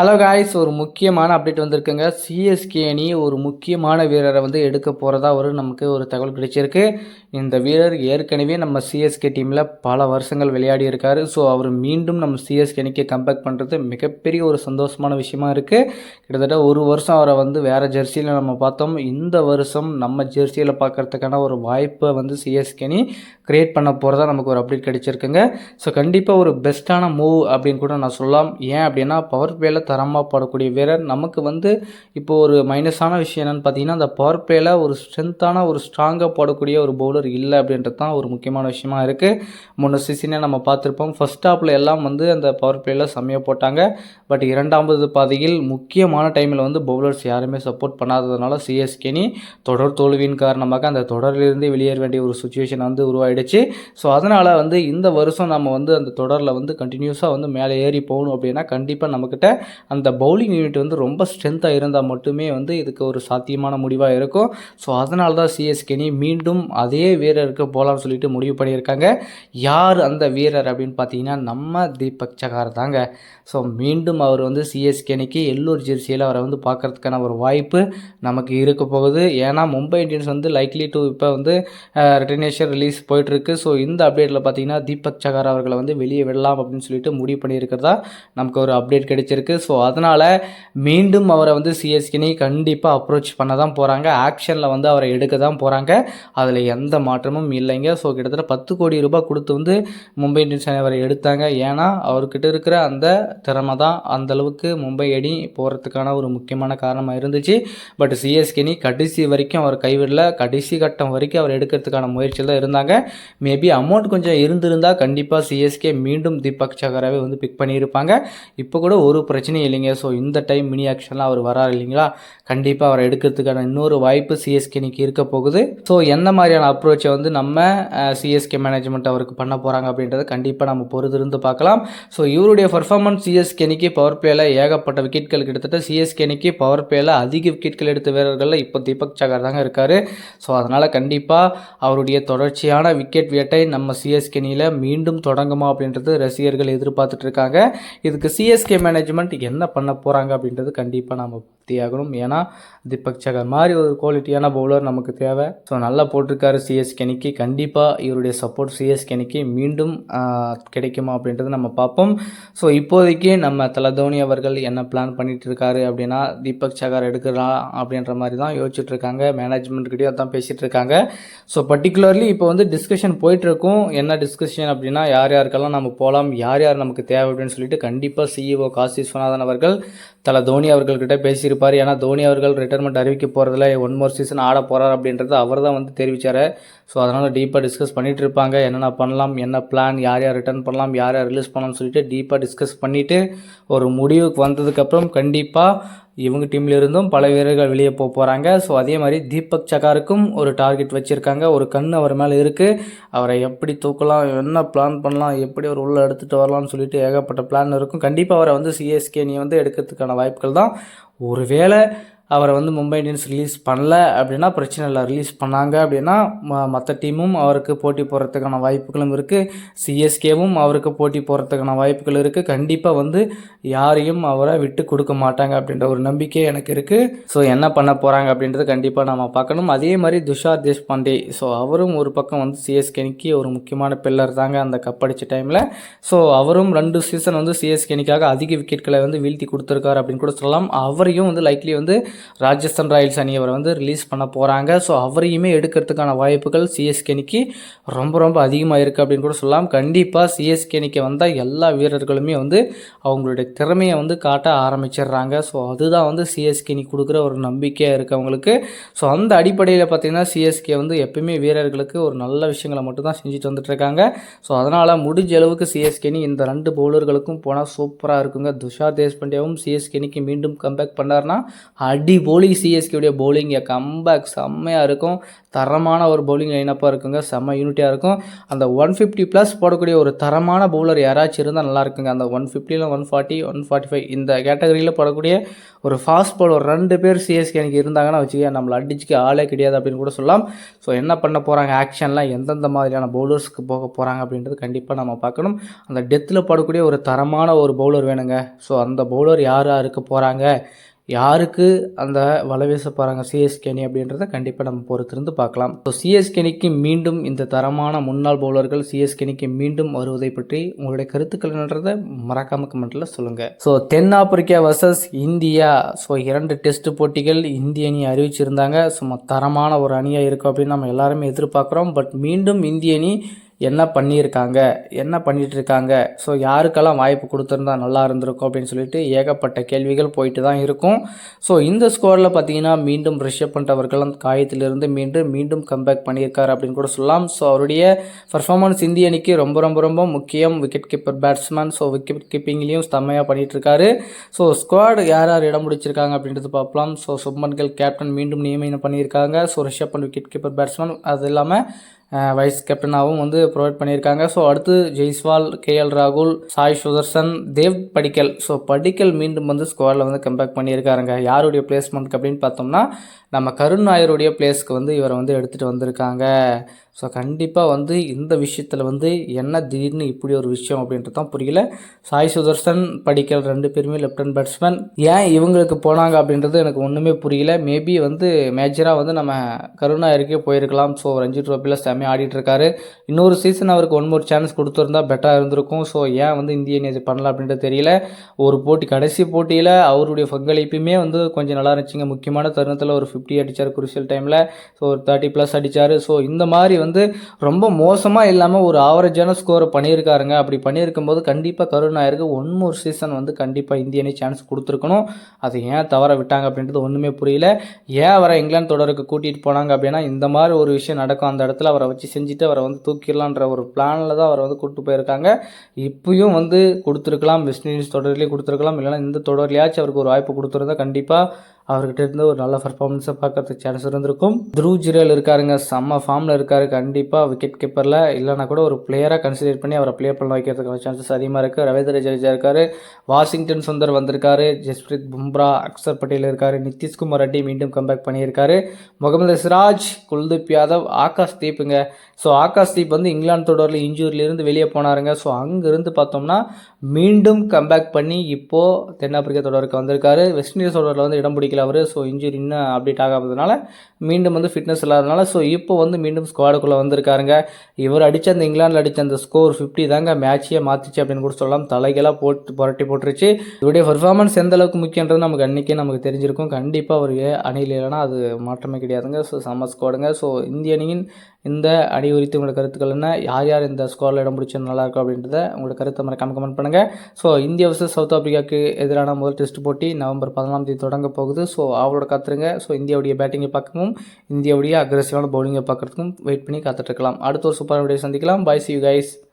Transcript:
Hello guys ஒரு முக்கியமான update வந்திருக்குங்க. சிஎஸ்கே அணி ஒரு முக்கியமான வீரரை வந்து எடுக்க போகிறதா ஒரு நமக்கு ஒரு தகவல் கிடைச்சிருக்கு. இந்த வீரர் ஏற்கனவே நம்ம சிஎஸ்கே டீமில் பல வருஷங்கள் விளையாடி இருக்கார். ஸோ அவர் மீண்டும் நம்ம சிஎஸ்கே அணிக்கு கம்பேக் பண்ணுறது மிகப்பெரிய ஒரு சந்தோஷமான விஷயமா இருக்குது கிட்டத்தட்ட ஒரு வருஷம் அவரை வந்து வேறு ஜெர்சியில் நம்ம பார்த்தோம். இந்த வருஷம் நம்ம ஜெர்சியில் பார்க்கறதுக்கான ஒரு வாய்ப்பை வந்து சிஎஸ்கே அணி க்ரியேட் பண்ண போகிறதா நமக்கு ஒரு அப்டேட் கிடைச்சிருக்குங்க. ஸோ கண்டிப்பாக ஒரு பெஸ்ட்டான மூவ் அப்படின்னு கூட நான் சொல்லலாம். ஏன் அப்படின்னா பவர் பிளேயில் தரமாக போடக்கூடிய வீரர். நமக்கு வந்து இப்போ ஒரு மைனஸான விஷயம் என்னென்னு பார்த்தீங்கன்னா அந்த பவர் பிளேயில் ஒரு ஸ்ட்ரென்த்தான ஒரு ஸ்ட்ராங்காக போடக்கூடிய ஒரு பவுலர் இல்லை அப்படின்றது தான் ஒரு முக்கியமான விஷயமா இருக்குது முன்ன சீசனே நம்ம பார்த்துருப்போம். ஃபர்ஸ்ட் ஹாப்பில் எல்லாம் வந்து அந்த பவர் பிளேயில் செம்மையாக போட்டாங்க. பட் இரண்டாவது பாதையில் முக்கியமான டைமில் வந்து பவுலர்ஸ் யாருமே சப்போர்ட் பண்ணாததுனால சிஎஸ்கேனி தொடர் தோல்வியின் காரணமாக அந்த தொடரிலிருந்து வெளியேற வேண்டிய ஒரு சுச்சுவேஷன் வந்து உருவாயிடுச்சு. ஸோ அதனால் வந்து இந்த வருஷம் நம்ம வந்து அந்த தொடரில் வந்து கண்டினியூஸாக வந்து மேலே ஏறி போகணும் அப்படின்னா கண்டிப்பாக நம்மக்கிட்ட அந்த பவுலிங் யூனிட் வந்து ரொம்ப ஸ்ட்ரென்த்தாக இருந்தால் மட்டுமே வந்து இதுக்கு ஒரு சாத்தியமான முடிவாக இருக்கும். ஸோ அதனால தான் சிஎஸ்கேனி மீண்டும் அதே வீரருக்கு போகலாம்னு சொல்லிட்டு முடிவு பண்ணியிருக்காங்க. யார் அந்த வீரர் அப்படின்னு பார்த்தீங்கன்னா நம்ம தீபக் சகார் தாங்க. ஸோ மீண்டும் அவர் வந்து சிஎஸ்கேனிக்கு எல்லோர் ஜெர்சியில் அவரை வந்து பார்க்கறதுக்கான ஒரு வாய்ப்பு நமக்கு இருக்க போகுது. ஏன்னா மும்பை இந்தியன்ஸ் வந்து லைக்லி டு இப்போ வந்து ரிட்டர்னேஷன் ரிலீஸ் போயிட்டுருக்கு. ஸோ இந்த அப்டேட்டில் பார்த்தீங்கன்னா தீபக் சகார் அவர்களை வந்து வெளியே விடலாம் அப்படின்னு சொல்லிட்டு முடிவு பண்ணியிருக்கிறதா நமக்கு ஒரு அப்டேட் கிடைச்சிருக்கு. ஸோ அதனால் மீண்டும் அவரை வந்து சிஎஸ்கேனி கண்டிப்பாக அப்ரோச் பண்ண தான் போகிறாங்க ஆக்ஷனில் வந்து அவரை எடுக்க தான் போகிறாங்க அதில் எந்த மாற்றமும் இல்லைங்க. ஸோ கிட்டத்தட்ட பத்து கோடி ரூபாய் கொடுத்து வந்து மும்பை இந்தியன்ஸ் அணி அவரை எடுத்தாங்க. ஏன்னா அவர்கிட்ட இருக்கிற அந்த திறமை தான் அந்த அளவுக்கு மும்பை அணி போகிறதுக்கான ஒரு முக்கியமான காரணமாக இருந்துச்சு. பட் சிஎஸ்கேனி கடைசி வரைக்கும் அவர் கைவிடல. கடைசி கட்டம் வரைக்கும் அவர் எடுக்கிறதுக்கான முயற்சியில் தான் இருந்தாங்க. மேபி அமௌண்ட் கொஞ்சம் இருந்திருந்தால் கண்டிப்பாக சிஎஸ்கே மீண்டும் தீபக் சகராவே வந்து பிக் பண்ணியிருப்பாங்க. இப்போ கூட ஒரு பிரச்சனை பிரச்சனையும் இல்லைங்க. ஸோ இந்த டைம் மினி ஆக்ஷன்லாம் அவர் வராரு இல்லைங்களா? கண்டிப்பாக அவரை எடுக்கிறதுக்கான இன்னொரு வாய்ப்பு சிஎஸ்கே இன்னைக்கு இருக்க போகுது. ஸோ எந்த மாதிரியான அப்ரோச்சை வந்து நம்ம சிஎஸ்கே மேனேஜ்மெண்ட் அவருக்கு பண்ண போகிறாங்க அப்படின்றத கண்டிப்பாக நம்ம பொறுத்திருந்து பார்க்கலாம். ஸோ இவருடைய பர்ஃபார்மன்ஸ் சிஎஸ்கேனிக்கு பவர் பிளேயில் ஏகப்பட்ட விக்கெட்கள் கிட்டத்தட்ட சிஎஸ்கேனிக்கு பவர் பிளேயில் அதிக விக்கெட்கள் எடுத்த வீரர்களில் இப்போ தீபக் சகர் தாங்க இருக்கார். ஸோ அதனால் கண்டிப்பாக அவருடைய தொடர்ச்சியான விக்கெட் வேட்டை நம்ம சிஎஸ்கேனியில் மீண்டும் தொடங்குமா அப்படின்றது ரசிகர்கள் எதிர்பார்த்துட்டு இருக்காங்க. இதுக்கு சிஎஸ்கே மேனேஜ்மெண்ட் என்ன பண்ண போகிறாங்க அப்படின்றது கண்டிப்பாக நம்ம ஆகணும். ஏன்னா தீபக் சகர் மாதிரி ஒரு குவாலிட்டியான பவுலர் நமக்கு தேவை. ஸோ நல்லா போட்டிருக்காரு சிஎஸ்கேனிக்கு கண்டிப்பாக இவருடைய சப்போர்ட் சிஎஸ்கேனிக்கு மீண்டும் கிடைக்குமா அப்படின்றத நம்ம பார்ப்போம். ஸோ இப்போதைக்கு நம்ம தலை தோனி அவர்கள் என்ன பிளான் பண்ணிட்டு இருக்காரு அப்படின்னா தீபக் சகர் எடுக்கிறா அப்படின்ற மாதிரி தான் யோசிச்சுட்டு இருக்காங்க மேனேஜ்மெண்ட்கிட்டயும் அதான் பேசிட்டு இருக்காங்க ஸோ பர்டிகுலர்லி இப்போ வந்து டிஸ்கஷன் போயிட்டு இருக்கும் என்ன டிஸ்கஷன் அப்படின்னா யார் யாருக்கெல்லாம் நம்ம போகலாம் யார் யார் நமக்கு தேவை அப்படின்னு சொல்லிட்டு கண்டிப்பாக சிஇஓ காசி விஸ்வநாதன் அவர்கள் தல தோனி அவர்கள்கிட்ட பேசியிருப்பார். ஏன்னா தோனி அவர்கள் ரிட்டைர்மெண்ட் அறிவிக்க போகிறதுல ஒன் மோர் சீசன் ஆட போகிறார் அப்படின்றது அவர் தான் வந்து தெரிவித்தார் ஸோ அதனால் டீப்பாக டிஸ்கஸ் பண்ணிகிட்டு இருப்பாங்க. என்னென்ன பண்ணலாம் என்ன பிளான் யார் யார் ரிட்டர்ன் பண்ணலாம் யார் யார் ரிலீஸ் பண்ணலாம்னு சொல்லிட்டு டீப்பாக டிஸ்கஸ் பண்ணிவிட்டு ஒரு முடிவுக்கு வந்ததுக்கப்புறம் கண்டிப்பாக இவங்க டீம்ல இருந்தும் பல வீரர்கள் வெளியே போக போகிறாங்க ஸோ அதே மாதிரி தீபக் சகாருக்கும் ஒரு டார்கெட் வச்சுருக்காங்க. ஒரு கண் அவர் மேலே இருக்குது அவரை எப்படி தூக்கலாம் என்ன பிளான் பண்ணலாம் எப்படி அவர் உள்ளே எடுத்துகிட்டு வரலாம்னு சொல்லிட்டு ஏகப்பட்ட பிளான் இருக்கும். கண்டிப்பாக அவரை வந்து சிஎஸ்கே நீ வந்து எடுக்கிறதுக்கான வாய்ப்புகள் தான். ஒருவேளை அவரை வந்து மும்பை இந்தியன்ஸ் ரிலீஸ் பண்ணல அப்படின்னா பிரச்சனை இல்லை. ரிலீஸ் பண்ணாங்க அப்படின்னா மற்ற டீமும் அவருக்கு போட்டி போடுறதுக்கான வாய்ப்புகளும் இருக்குது சிஎஸ்கேவும் அவருக்கு போட்டி போடுறதுக்கான வாய்ப்புகள் இருக்குது கண்டிப்பாக வந்து யாரையும் அவரை விட்டு கொடுக்க மாட்டாங்க அப்படின்ற ஒரு நம்பிக்கை எனக்கு இருக்குது ஸோ என்ன பண்ண போகிறாங்க அப்படின்றத கண்டிப்பாக நம்ம பார்க்கணும். அதே மாதிரி துஷார் தேஷ்பாண்டே. ஸோ அவரும் ஒரு பக்கம் வந்து சிஎஸ்கேனிக்கு ஒரு முக்கியமான பில்லர் தாங்க அந்த கப் அடித்த டைமில் ஸோ அவரும் ரெண்டு சீசன் வந்து சிஎஸ்கேனிக்காக அதிக விக்கெட்களை வந்து வீழ்த்தி கொடுத்துருக்காரு அப்படின்னு கூட சொல்லலாம். அவரையும் வந்து லைக்லி வந்து ராஜஸ்தான் ராயல்ஸ் அணி அவரை வந்து ரிலீஸ் பண்ண போகிறாங்க ஸோ அவரையுமே எடுக்கிறதுக்கான வாய்ப்புகள் சிஎஸ்கேனிக்கு ரொம்ப ரொம்ப அதிகமாக இருக்குது அப்படின்னு கூட சொல்லலாம். கண்டிப்பாக சிஎஸ்கேனிக்கு வந்தால் எல்லா வீரர்களுமே வந்து அவங்களுடைய திறமையை வந்து காட்ட ஆரம்பிச்சிடுறாங்க. ஸோ அதுதான் வந்து சிஎஸ்கேனி கொடுக்குற ஒரு நம்பிக்கையாக இருக்குது அவங்களுக்கு. ஸோ அந்த அடிப்படையில் பார்த்திங்கன்னா சிஎஸ்கே வந்து எப்பயுமே வீரர்களுக்கு ஒரு நல்ல விஷயங்களை மட்டும்தான் செஞ்சுட்டு வந்துட்டுருக்காங்க ஸோ அதனால் முடிஞ்ச அளவுக்கு சிஎஸ்கேனி இந்த ரெண்டு பவுலர்களுக்கும் போனால் சூப்பராக இருக்குங்க. துஷார் தேஷ்பாண்டியாவும் சிஎஸ்கேனிக்கு மீண்டும் கம்பேக் பண்ணார்னா அடி அடி bowling சிஎஸ்கேவுடைய உடைய கம்பேக் செம்மையாக இருக்கும். தரமான ஒரு பவுலிங் லைனப்பாக இருக்குங்க. செம்ம யூனிட்டியாக இருக்கும். அந்த ஒன் ஃபிஃப்டி ப்ளஸ் போடக்கூடிய ஒரு தரமான பவுலர் யாராச்சும் இருந்தால் நல்லா இருக்குங்க. அந்த ஒன் ஃபிஃப்டியில் one forty one forty five இந்த கேட்டகரியில் போடக்கூடிய ஒரு ஃபாஸ்ட் பவுலர் ரெண்டு பேர் சிஎஸ்கே எனக்கு இருந்தாங்கன்னா வச்சுக்க நம்மளை அடிச்சுக்க ஆளே கிடையாது அப்படின்னு கூட சொல்லலாம். ஸோ என்ன பண்ண போகிறாங்க ஆக்ஷன்லாம் எந்தெந்த மாதிரியான பவுலர்ஸ்க்கு போக போகிறாங்க அப்படின்றது கண்டிப்பாக நம்ம பார்க்கணும். அந்த டெத்தில் போடக்கூடிய ஒரு தரமான ஒரு பவுலர் வேணுங்க. ஸோ அந்த பவுலர் யாராக இருக்க போகிறாங்க யாருக்கு அந்த வலை வீச போகிறாங்க சிஎஸ்கே அணி அப்படின்றத கண்டிப்பாக நம்ம பொறுத்திருந்து பார்க்கலாம். ஸோ சிஎஸ்கேனிக்கு மீண்டும் இந்த தரமான முன்னாள் பவுலர்கள் சிஎஸ்கே அணிக்கு மீண்டும் வருவதை பற்றி உங்களுடைய கருத்துக்கள்ன்றதை மறக்காம கமெண்ட்டில் சொல்லுங்கள் ஸோ தென்னாப்பிரிக்கா வர்சஸ் இந்தியா. ஸோ இரண்டு டெஸ்ட் போட்டிகள் இந்திய அணி அறிவிச்சிருந்தாங்க. சும்மா தரமான ஒரு அணியாக இருக்கும் அப்படின்னு நம்ம எல்லாருமே எதிர்பார்க்குறோம். பட் மீண்டும் இந்திய அணி என்ன பண்ணியிருக்காங்க? என்ன பண்ணிகிட்ருக்காங்க இருக்காங்க ஸோ யாருக்கெல்லாம் வாய்ப்பு கொடுத்துருந்தா நல்லா இருந்திருக்கும் அப்படின்னு சொல்லிட்டு ஏகப்பட்ட கேள்விகள் போயிட்டு தான் இருக்கும். ஸோ இந்த ஸ்கோரில் பார்த்தீங்கன்னா மீண்டும் ரிஷப் பண்ட் அவர்கள் அந்த காயத்திலிருந்து மீண்டும் மீண்டும் கம்பேக் பண்ணியிருக்காரு அப்படின்னு கூட சொல்லலாம். ஸோ அவருடைய பர்ஃபார்மன்ஸ் இந்திய அணிக்கு ரொம்ப ரொம்ப ரொம்ப முக்கியம். Wicket keeper batsman so wicket கீப்பிங்லேயும் செம்மையாக பண்ணிகிட்ருக்காரு ஸோ ஸ்குவாட் யார் யார் இடம் பிடிச்சிருக்காங்க அப்படின்றது பார்க்கலாம் ஸோ சுப்மன் கேப்டன் மீண்டும் நியமனம் பண்ணியிருக்காங்க. So Rishabh Pant wicket keeper batsman அது இல்லாமல் வைஸ் கேப்டனாகவும் வந்து ப்ரொவைட் பண்ணியிருக்காங்க. ஸோ அடுத்து ஜெய்ஸ்வால் கேஎல் ராகுல் சாய் சுதர்சன் தேவ் படிக்கல். ஸோ படிக்கல் மீண்டும் வந்து ஸ்குவாடில் வந்து கம்பேக் பண்ணியிருக்காருங்க. யாருடைய பிளேஸ்மெண்ட்க்கு அப்படின்னு பார்த்தோம்னா நம்ம கருண் நாயருடைய பிளேஸ்க்கு வந்து இவரை வந்து எடுத்துகிட்டு வந்திருக்காங்க. ஸோ கண்டிப்பாக வந்து இந்த விஷயத்தில் வந்து என்ன திடீர்னு இப்படி ஒரு விஷயம் அப்படின்றது தான் புரியல. சாய் சுதர்சன் படிக்கல் ரெண்டு பேருமே லெப்டன் பேட்ஸ்மேன் ஏன் இவங்களுக்கு போனாங்க அப்படின்றது எனக்கு ஒன்றுமே புரியல. மேபி வந்து மேஜராக வந்து நம்ம கருணாயருக்கே போயிருக்கலாம். ஸோ ரஞ்சி ட்ரோஃபியில் செம எல்லாமே ஆடிட்டுருக்காரு. இன்னொரு சீசன் அவருக்கு ஒன் மோர் சான்ஸ் கொடுத்துருந்தா பெட்டராக இருந்திருக்கும். ஸோ ஏன் வந்து இந்திய அணி இது பண்ணல அப்படின்றது தெரியல. ஒரு போட்டி கடைசி போட்டியில் அவருடைய பங்களிப்புமே வந்து கொஞ்சம் நல்லா இருந்துச்சுங்க. முக்கியமான தருணத்தில் ஒரு ஃபிஃப்டி அடித்தார் குருஷியல் டைமில் ஸோ ஒரு தேர்ட்டி ப்ளஸ் அடித்தார் ஸோ இந்த மாதிரி வந்து ரொம்ப மோசமாக இல்லாமல் ஒரு ஆவரேஜான ஸ்கோரை பண்ணியிருக்காருங்க. அப்படி பண்ணியிருக்கும்போது கண்டிப்பாக கருணாயருக்கு ஒன் மோர் சீசன் வந்து கண்டிப்பாக இந்திய அணி சான்ஸ் கொடுத்துருக்கணும். அது ஏன் தவற விட்டாங்க அப்படின்றது ஒன்றுமே புரியல. ஏன் அவரை இங்கிலாந்து தொடருக்கு கூட்டிகிட்டு போனாங்க அப்படின்னா இந்த மாதிரி ஒரு விஷயம் நடக்கும். அந்த இடத்துல அவரை வச்சு செஞ்சுட்டு அவரை வந்து தூக்கிடலான்ற ஒரு பிளானில் தான் அவரை வந்து கூப்பிட்டு போயிருக்காங்க. இப்பயும் வந்து கொடுத்துருக்கலாம் வெஸ்ட் இண்டீஸ் தொடர்லேயும் கொடுத்துருக்கலாம். இல்லைனா இந்த தொடர்லையாச்சும் அவருக்கு ஒரு வாய்ப்பு கொடுத்துருந்தா கண்டிப்பாக அவர்கிட்ட இருந்து ஒரு நல்ல பர்ஃபார்மன்ஸை பார்க்கறதுக்கு சான்ஸ் இருந்திருக்கும். த்ரூ ஜிரேல் இருக்காருங்க. செம்ம ஃபார்மில் இருக்காரு. கண்டிப்பாக விக்கெட் கீப்பரில் இல்லைனா கூட ஒரு பிளேயராக கன்சிடர் பண்ணி அவரை ப்ளே பண்ண வைக்கிறதுக்கான சான்சஸ் அதிகமாக இருக்குது ரவீந்திர ஜடேஜா இருக்கார். வாஷிங்டன் சுந்தர் வந்திருக்காரு. ஜஸ்பிரீத் பும்ரா அக்சர் பட்டேல் இருக்கார். நிதிஷ்குமார் ரெட்டி மீண்டும் கம்பேக் பண்ணியிருக்காரு. முகமது சிராஜ் குல்தீப் யாதவ் ஆகாஷ் தீப்புங்க. ஸோ ஆகாஷ் தீப் வந்து இங்கிலாந்து தொடரில் இன்ஜூரியிலிருந்து வெளியே போனாருங்க. ஸோ அங்கேருந்து பார்த்தோம்னா மீண்டும் கம்பேக் பண்ணி இப்போது தென்னாப்பிரிக்கா தொடருக்கு வந்திருக்காரு. வெஸ்ட் இண்டீஸ் தொடரில் வந்து இடம் பிடிக்கல அவர். ஸோ இன்ஜுரி இன்னும் அப்டேட் ஆகாததுனால மீண்டும் வந்து ஃபிட்னஸ் இல்லாதனால ஸோ இப்போ வந்து மீண்டும் ஸ்குவாடுக்குள்ளே வந்திருக்காருங்க. இவர் அடித்த அந்த இங்கிலாந்தில் அடித்த அந்த ஸ்கோர் ஃபிஃப்டி தாங்க மேட்சையே மாற்றிச்சு அப்படின்னு கூட சொல்லலாம். தலைகளாக போட்டு புரட்டி போட்டுருச்சு. இவருடைய பர்ஃபார்மன்ஸ் எந்த அளவுக்கு முக்கியன்றது நமக்கு அன்றைக்கே நமக்கு தெரிஞ்சிருக்கும். கண்டிப்பாக அவர் அணியில் இல்லைனா அது மாற்றமே கிடையாதுங்க. ஸோ செம்ம ஸ்குவாடுங்க ஸோ இந்திய அணியின் இந்த அடி குறித்து உங்களோட கருத்துக்கள் என்ன? யார் யார் இந்த ஸ்கோரில் இடம் பிடிச்சது நல்லாயிருக்கும் அப்படின்றத உங்களோட கருத்தை மறக்காம கமெண்ட் பண்ணுங்கள் ஸோ இந்தியா வர்சஸ் சவுத் ஆப்பிரிக்காவுக்கு எதிரான முதல் டெஸ்ட் போட்டி நவம்பர் பதினாலாம் தேதி தொடங்க போகுது. ஸோ அவளோட காத்துருங்க. ஸோ இந்தியாவுடைய பேட்டிங்கை பார்க்கவும் இந்தியாவுடைய அக்ரெசிவான பவுலிங்கை பார்க்குறதுக்கும் வெயிட் பண்ணி காத்துட்ருக்கலாம் அடுத்த ஒரு சூப்பரான வீடியோ சந்திக்கலாம். பாய் சி யூ கைஸ்